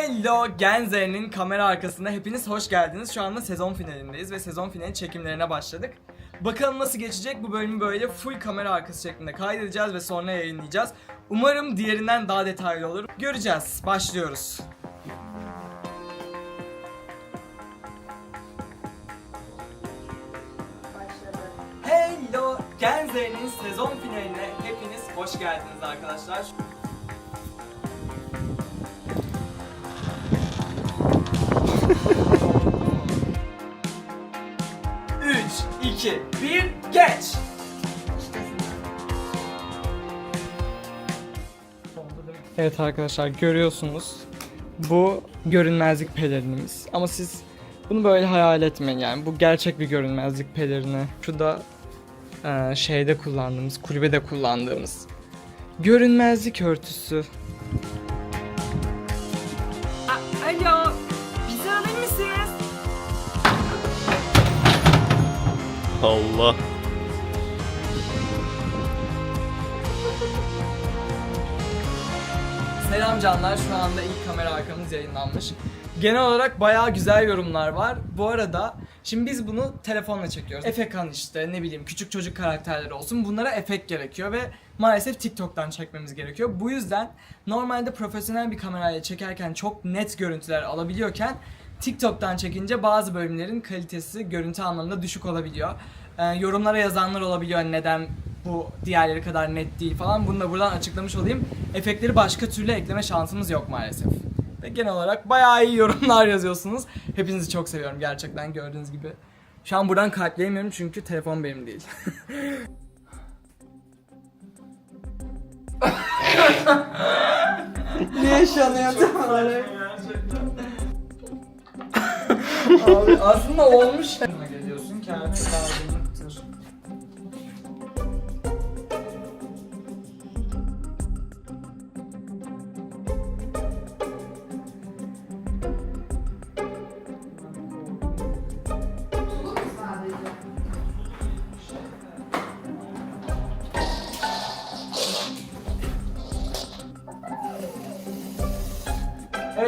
Hello Genze'nin kamera arkasında hepiniz hoş geldiniz. Şu anda sezon finalindeyiz ve sezon finali çekimlerine başladık. Bakalım nasıl geçecek bu bölümü böyle full kamera arkası şeklinde kaydedeceğiz ve sonra yayınlayacağız. Umarım diğerinden daha detaylı olur. Göreceğiz. Başlıyoruz. Hello Genze'nin sezon finaline hepiniz hoş geldiniz arkadaşlar. Üç, iki, bir, geç. Evet arkadaşlar görüyorsunuz. Bu görünmezlik pelerinimiz. Ama siz bunu böyle hayal etmeyin yani. Bu gerçek bir görünmezlik pelerini. Şu da eee, şeyde kullandığımız, kulübede kullandığımız görünmezlik örtüsü. Allah. Selam canlar. Şu anda ilk kamera arkamız yayınlanmış. Genel olarak bayağı güzel yorumlar var. Bu arada şimdi biz bunu telefonla çekiyoruz. Efekan işte ne bileyim küçük çocuk karakterleri olsun. Bunlara efekt gerekiyor ve maalesef TikTok'tan çekmemiz gerekiyor. Bu yüzden normalde profesyonel bir kamerayla çekerken çok net görüntüler alabiliyorken TikTok'tan çekince bazı bölümlerin kalitesi görüntü anlamında düşük olabiliyor. Ee, yorumlara yazanlar olabiliyor hani neden bu diğerleri kadar net değil falan. Bunu da buradan açıklamış olayım. Efektleri başka türlü ekleme şansımız yok maalesef. Ve genel olarak bayağı iyi yorumlar yazıyorsunuz. Hepinizi çok seviyorum gerçekten gördüğünüz gibi. Şu an buradan kalpleyemiyorum çünkü telefon benim değil. ne yaşanıyor tam olarak? Abi aslında olmuş. geliyorsun kendi lazımlıktır.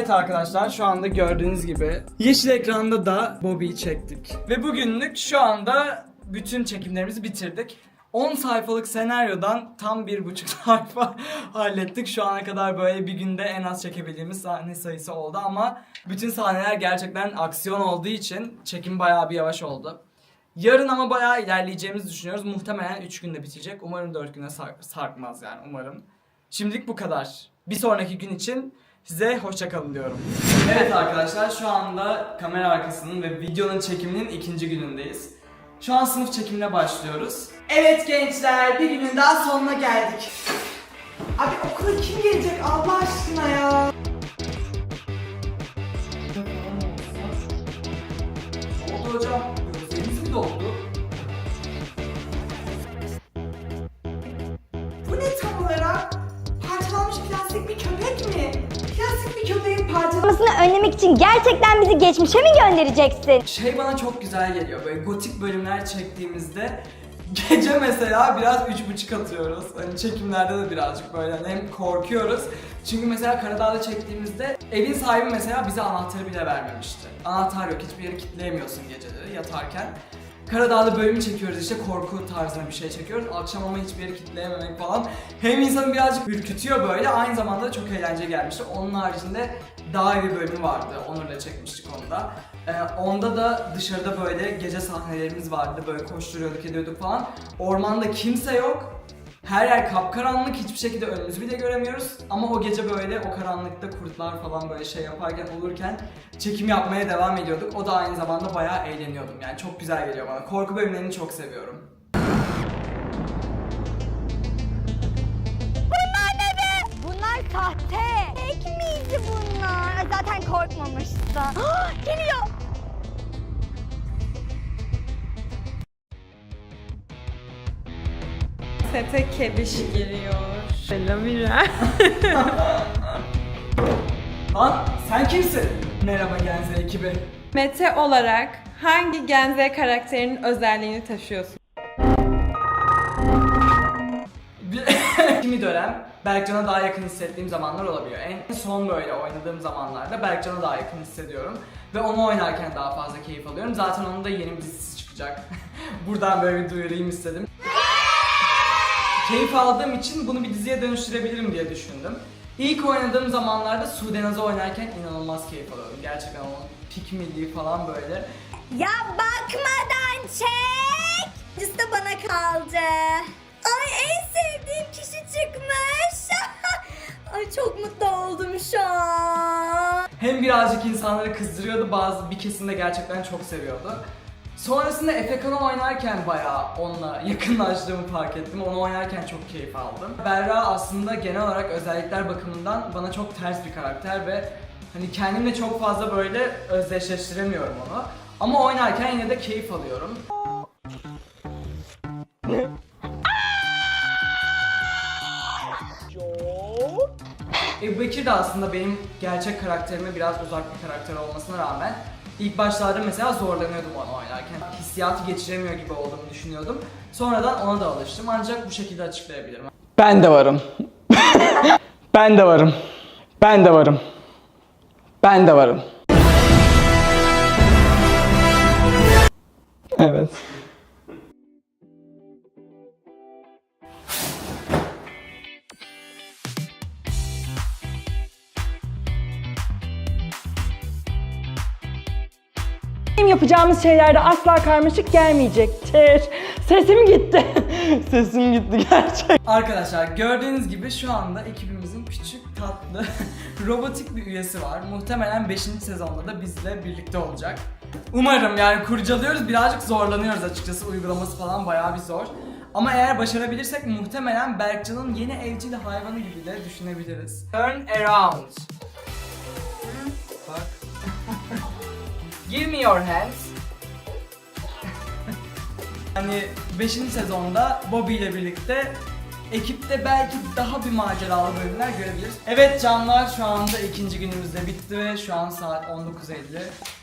Evet arkadaşlar şu anda gördüğünüz gibi yeşil ekranda da Bobby'yi çektik. Ve bugünlük şu anda bütün çekimlerimizi bitirdik. 10 sayfalık senaryodan tam bir buçuk sayfa hallettik. Şu ana kadar böyle bir günde en az çekebildiğimiz sahne sayısı oldu ama bütün sahneler gerçekten aksiyon olduğu için çekim bayağı bir yavaş oldu. Yarın ama bayağı ilerleyeceğimizi düşünüyoruz. Muhtemelen 3 günde bitecek. Umarım 4 güne sar- sarkmaz yani umarım. Şimdilik bu kadar. Bir sonraki gün için size hoşça kalın diyorum. Evet arkadaşlar şu anda kamera arkasının ve videonun çekiminin ikinci günündeyiz. Şu an sınıf çekimine başlıyoruz. Evet gençler bir günün daha sonuna geldik. Abi okula kim gelecek Allah aşkına ya? Önlemek için gerçekten bizi geçmişe mi göndereceksin? Şey bana çok güzel geliyor böyle gotik bölümler çektiğimizde gece mesela biraz üç buçuk atıyoruz. Hani çekimlerde de birazcık böyle hani hem korkuyoruz. Çünkü mesela Karadağ'da çektiğimizde evin sahibi mesela bize anahtarı bile vermemişti. Anahtar yok hiçbir yeri kilitleyemiyorsun geceleri yatarken. Karadağ'da bölümü çekiyoruz işte korku tarzında bir şey çekiyoruz. Akşam ama hiçbir yeri kilitleyememek falan. Hem insanı birazcık ürkütüyor böyle aynı zamanda da çok eğlenceli gelmişti. Onun haricinde daha iyi bir bölümü vardı. Onur'la çekmiştik onu da. Ee, onda da dışarıda böyle gece sahnelerimiz vardı. Böyle koşturuyorduk ediyorduk falan. Ormanda kimse yok. Her yer kapkaranlık, hiçbir şekilde önümüzü bile göremiyoruz. Ama o gece böyle o karanlıkta kurtlar falan böyle şey yaparken olurken çekim yapmaya devam ediyorduk. O da aynı zamanda bayağı eğleniyordum. Yani çok güzel geliyor bana. Korku bölümlerini çok seviyorum. Bunlar sahte. Fake miydi Ay, Zaten korkmamıştı. Geliyor. Sete kebiş giriyor. Selam İrem. Lan sen kimsin? Merhaba Genze ekibi. Mete olarak hangi Genze karakterinin özelliğini taşıyorsun? Kimi dönem Berkcan'a daha yakın hissettiğim zamanlar olabiliyor. En son böyle oynadığım zamanlarda Berkcan'a daha yakın hissediyorum. Ve onu oynarken daha fazla keyif alıyorum. Zaten onun da yeni bir dizisi çıkacak. Buradan böyle bir duyurayım istedim. Keyif aldığım için bunu bir diziye dönüştürebilirim diye düşündüm. İlk oynadığım zamanlarda Sudenaz'ı oynarken inanılmaz keyif alıyorum. Gerçekten onun pikmiliği falan böyle. Ya bakmadan çek. Da bana kaldı. Ay en sevdiğim kişi çıkmış. Ay çok mutlu oldum şu an. Hem birazcık insanları kızdırıyordu, bazı bir kesim de gerçekten çok seviyordu. Sonrasında Efekan'ı oynarken bayağı onunla yakınlaştığımı fark ettim. Onu oynarken çok keyif aldım. Berra aslında genel olarak özellikler bakımından bana çok ters bir karakter ve hani kendimle çok fazla böyle özdeşleştiremiyorum onu. Ama oynarken yine de keyif alıyorum. Ebu Bekir de aslında benim gerçek karakterime biraz uzak bir karakter olmasına rağmen ilk başlarda mesela zorlanıyordum onu oynarken. Hissiyatı geçiremiyor gibi olduğumu düşünüyordum. Sonradan ona da alıştım ancak bu şekilde açıklayabilirim. Ben de varım. ben de varım. Ben de varım. Ben de varım. Evet. Bizim yapacağımız şeylerde asla karmaşık gelmeyecektir. Sesim gitti. Sesim gitti gerçek. Arkadaşlar gördüğünüz gibi şu anda ekibimizin küçük tatlı robotik bir üyesi var. Muhtemelen 5. sezonda da bizle birlikte olacak. Umarım yani kurcalıyoruz birazcık zorlanıyoruz açıkçası uygulaması falan bayağı bir zor. Ama eğer başarabilirsek muhtemelen Berkcan'ın yeni evcil hayvanı gibi de düşünebiliriz. Turn around. Give me your hands. Hani 5. sezonda Bobby ile birlikte ekipte belki daha bir maceralı bölümler görebiliriz. Evet canlar şu anda ikinci günümüzde bitti ve şu an saat 19.50.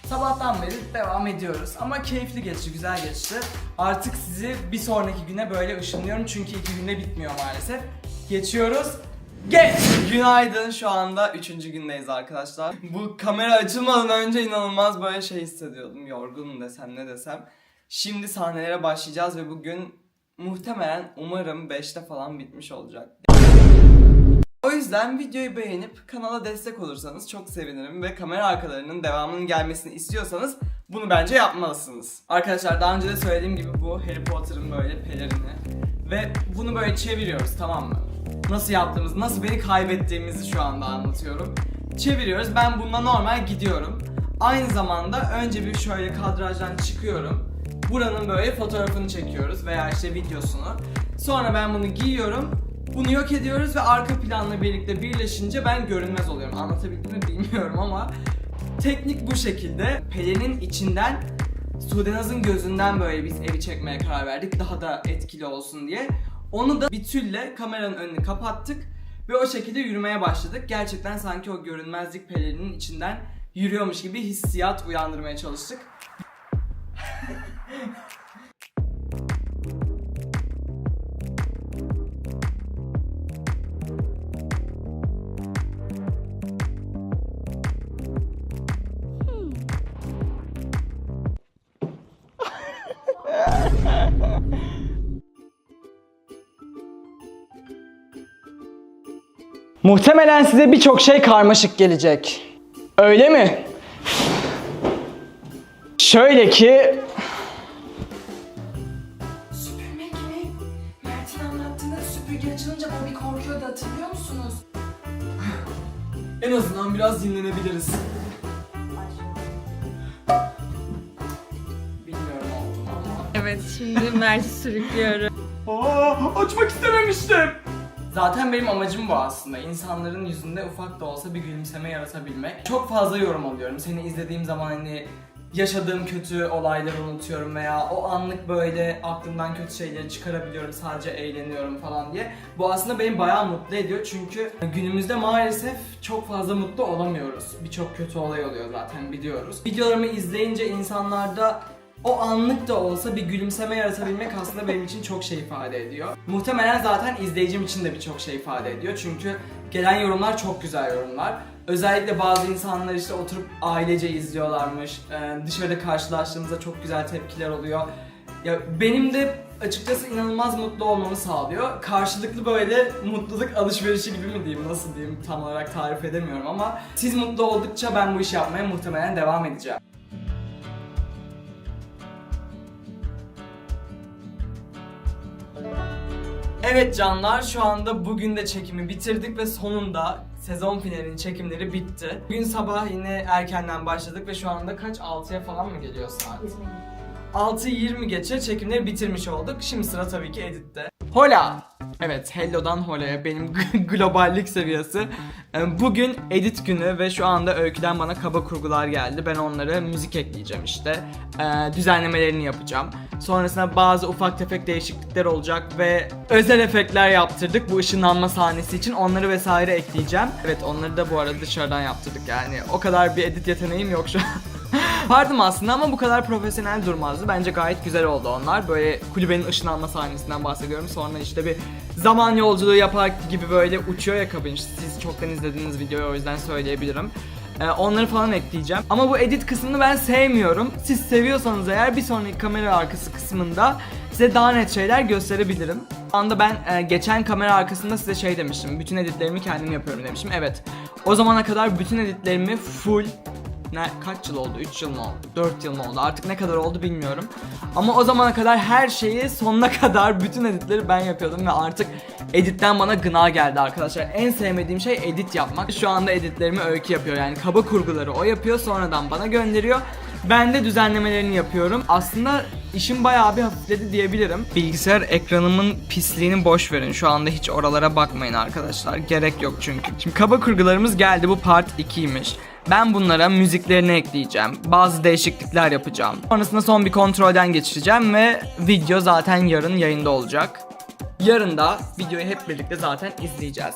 Sabahtan beri devam ediyoruz ama keyifli geçti, güzel geçti. Artık sizi bir sonraki güne böyle ışınlıyorum çünkü iki günde bitmiyor maalesef. Geçiyoruz. Geç! Günaydın şu anda üçüncü gündeyiz arkadaşlar. Bu kamera açılmadan önce inanılmaz böyle şey hissediyordum. Yorgunum desem ne desem. Şimdi sahnelere başlayacağız ve bugün muhtemelen umarım 5'te falan bitmiş olacak. O yüzden videoyu beğenip kanala destek olursanız çok sevinirim ve kamera arkalarının devamının gelmesini istiyorsanız bunu bence yapmalısınız. Arkadaşlar daha önce de söylediğim gibi bu Harry Potter'ın böyle pelerini ve bunu böyle çeviriyoruz tamam mı? Nasıl yaptığımızı, nasıl beni kaybettiğimizi şu anda anlatıyorum. Çeviriyoruz. Ben bununla normal gidiyorum. Aynı zamanda önce bir şöyle kadrajdan çıkıyorum. Buranın böyle fotoğrafını çekiyoruz veya işte videosunu. Sonra ben bunu giyiyorum. Bunu yok ediyoruz ve arka planla birlikte birleşince ben görünmez oluyorum. Anlatabildim mi bilmiyorum ama teknik bu şekilde. Pelerin içinden Sudenaz'ın gözünden böyle biz evi çekmeye karar verdik. Daha da etkili olsun diye. Onu da bir tülle kameranın önünü kapattık ve o şekilde yürümeye başladık. Gerçekten sanki o görünmezlik pelerinin içinden yürüyormuş gibi hissiyat uyandırmaya çalıştık. Muhtemelen size birçok şey karmaşık gelecek. Öyle mi? Şöyle ki Süpürmek mi? Mert'in anlattığında süpürge açılınca Bobby korkuyordu hatırlıyor musunuz? en azından biraz dinlenebiliriz. Bilmiyorum oldu mu ama. Evet şimdi Mert'i sürüklüyorum. Aa, açmak istememiştim. Zaten benim amacım bu aslında. İnsanların yüzünde ufak da olsa bir gülümseme yaratabilmek. Çok fazla yorum alıyorum. Seni izlediğim zaman hani yaşadığım kötü olayları unutuyorum veya o anlık böyle aklımdan kötü şeyleri çıkarabiliyorum sadece eğleniyorum falan diye. Bu aslında beni bayağı mutlu ediyor çünkü günümüzde maalesef çok fazla mutlu olamıyoruz. Birçok kötü olay oluyor zaten biliyoruz. Videolarımı izleyince insanlarda o anlık da olsa bir gülümseme yaratabilmek aslında benim için çok şey ifade ediyor. Muhtemelen zaten izleyicim için de birçok şey ifade ediyor. Çünkü gelen yorumlar çok güzel yorumlar. Özellikle bazı insanlar işte oturup ailece izliyorlarmış. Ee, dışarıda karşılaştığımızda çok güzel tepkiler oluyor. Ya benim de açıkçası inanılmaz mutlu olmamı sağlıyor. Karşılıklı böyle mutluluk alışverişi gibi mi diyeyim, nasıl diyeyim tam olarak tarif edemiyorum ama siz mutlu oldukça ben bu işi yapmaya muhtemelen devam edeceğim. Evet canlar şu anda bugün de çekimi bitirdik ve sonunda sezon finalinin çekimleri bitti. Bugün sabah yine erkenden başladık ve şu anda kaç 6'ya falan mı geliyor saat? 6.20 geçe çekimleri bitirmiş olduk. Şimdi sıra tabii ki editte. Hola! Evet, Hello'dan Hola'ya benim globallik seviyesi. Ee, Bugün edit günü ve şu anda Öykü'den bana kaba kurgular geldi. Ben onlara müzik ekleyeceğim işte. Ee, düzenlemelerini yapacağım. Sonrasında bazı ufak tefek değişiklikler olacak ve özel efektler yaptırdık bu ışınlanma sahnesi için. Onları vesaire ekleyeceğim. Evet onları da bu arada dışarıdan yaptırdık yani. O kadar bir edit yeteneğim yok şu an. Vardım aslında ama bu kadar profesyonel durmazdı. Bence gayet güzel oldu onlar. Böyle kulübenin ışınlanma sahnesinden bahsediyorum. Sonra işte bir zaman yolculuğu yapar gibi böyle uçuyor ya kabin. Siz çoktan izlediğiniz videoyu o yüzden söyleyebilirim. Ee, onları falan ekleyeceğim. Ama bu edit kısmını ben sevmiyorum. Siz seviyorsanız eğer bir sonraki kamera arkası kısmında size daha net şeyler gösterebilirim. Şu anda ben e, geçen kamera arkasında size şey demiştim. Bütün editlerimi kendim yapıyorum demiştim. Evet. O zamana kadar bütün editlerimi full ne kaç yıl oldu? 3 yıl mı oldu? 4 yıl mı oldu? Artık ne kadar oldu bilmiyorum. Ama o zamana kadar her şeyi sonuna kadar bütün editleri ben yapıyordum ve artık editten bana gına geldi arkadaşlar. En sevmediğim şey edit yapmak. Şu anda editlerimi öykü yapıyor. Yani kaba kurguları o yapıyor sonradan bana gönderiyor. Ben de düzenlemelerini yapıyorum. Aslında işim bayağı bir hafifledi diyebilirim. Bilgisayar ekranımın pisliğini boş verin. Şu anda hiç oralara bakmayın arkadaşlar. Gerek yok çünkü. Şimdi kaba kurgularımız geldi. Bu part 2'ymiş. Ben bunlara müziklerini ekleyeceğim. Bazı değişiklikler yapacağım. Sonrasında son bir kontrolden geçireceğim ve video zaten yarın yayında olacak. Yarın da videoyu hep birlikte zaten izleyeceğiz.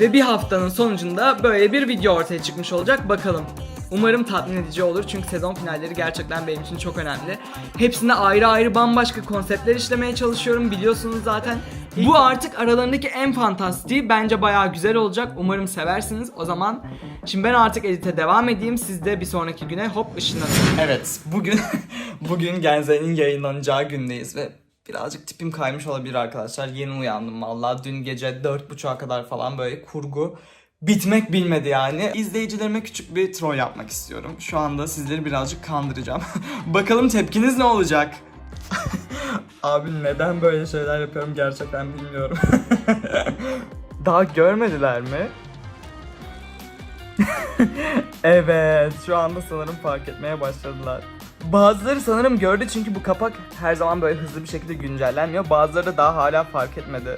Ve bir haftanın sonucunda böyle bir video ortaya çıkmış olacak. Bakalım. Umarım tatmin edici olur çünkü sezon finalleri gerçekten benim için çok önemli. Hepsinde ayrı ayrı bambaşka konseptler işlemeye çalışıyorum biliyorsunuz zaten. Bu artık aralarındaki en fantastiği bence bayağı güzel olacak. Umarım seversiniz. O zaman şimdi ben artık edite devam edeyim. Siz de bir sonraki güne hop ışınlanın. Evet bugün bugün Genze'nin yayınlanacağı gündeyiz ve birazcık tipim kaymış olabilir arkadaşlar. Yeni uyandım vallahi dün gece 4.30'a kadar falan böyle kurgu bitmek bilmedi yani. İzleyicilerime küçük bir troll yapmak istiyorum. Şu anda sizleri birazcık kandıracağım. Bakalım tepkiniz ne olacak? Abi neden böyle şeyler yapıyorum gerçekten bilmiyorum. Daha görmediler mi? evet, şu anda sanırım fark etmeye başladılar. Bazıları sanırım gördü çünkü bu kapak her zaman böyle hızlı bir şekilde güncellenmiyor. Bazıları da daha hala fark etmedi.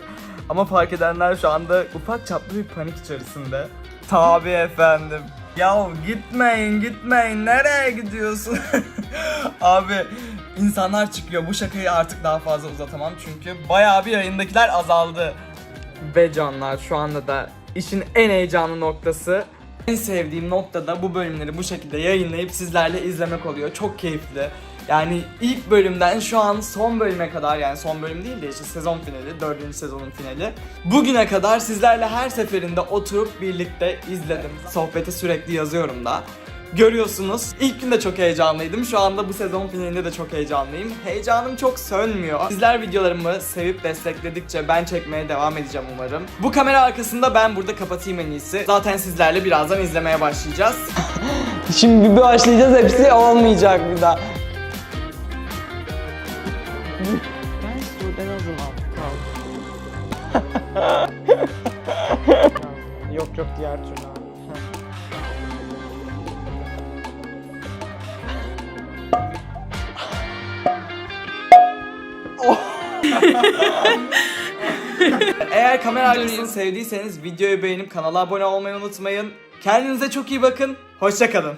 Ama fark edenler şu anda ufak çaplı bir panik içerisinde. Tabi efendim. Ya gitmeyin gitmeyin nereye gidiyorsun? Abi insanlar çıkıyor bu şakayı artık daha fazla uzatamam çünkü bayağı bir yayındakiler azaldı. Ve canlar şu anda da işin en heyecanlı noktası en sevdiğim nokta da bu bölümleri bu şekilde yayınlayıp sizlerle izlemek oluyor. Çok keyifli. Yani ilk bölümden şu an son bölüme kadar yani son bölüm değil de işte sezon finali, dördüncü sezonun finali. Bugüne kadar sizlerle her seferinde oturup birlikte izledim. Sohbeti sürekli yazıyorum da. Görüyorsunuz. İlk gün de çok heyecanlıydım. Şu anda bu sezon finalinde de çok heyecanlıyım. Heyecanım çok sönmüyor. Sizler videolarımı sevip destekledikçe ben çekmeye devam edeceğim umarım. Bu kamera arkasında ben burada kapatayım en iyisi. Zaten sizlerle birazdan izlemeye başlayacağız. Şimdi bir başlayacağız hepsi olmayacak bir daha. Ben Sudan o zaman yok yok diğer türlü Eğer kamera ailesini sevdiyseniz videoyu beğenip kanala abone olmayı unutmayın. Kendinize çok iyi bakın. Hoşçakalın.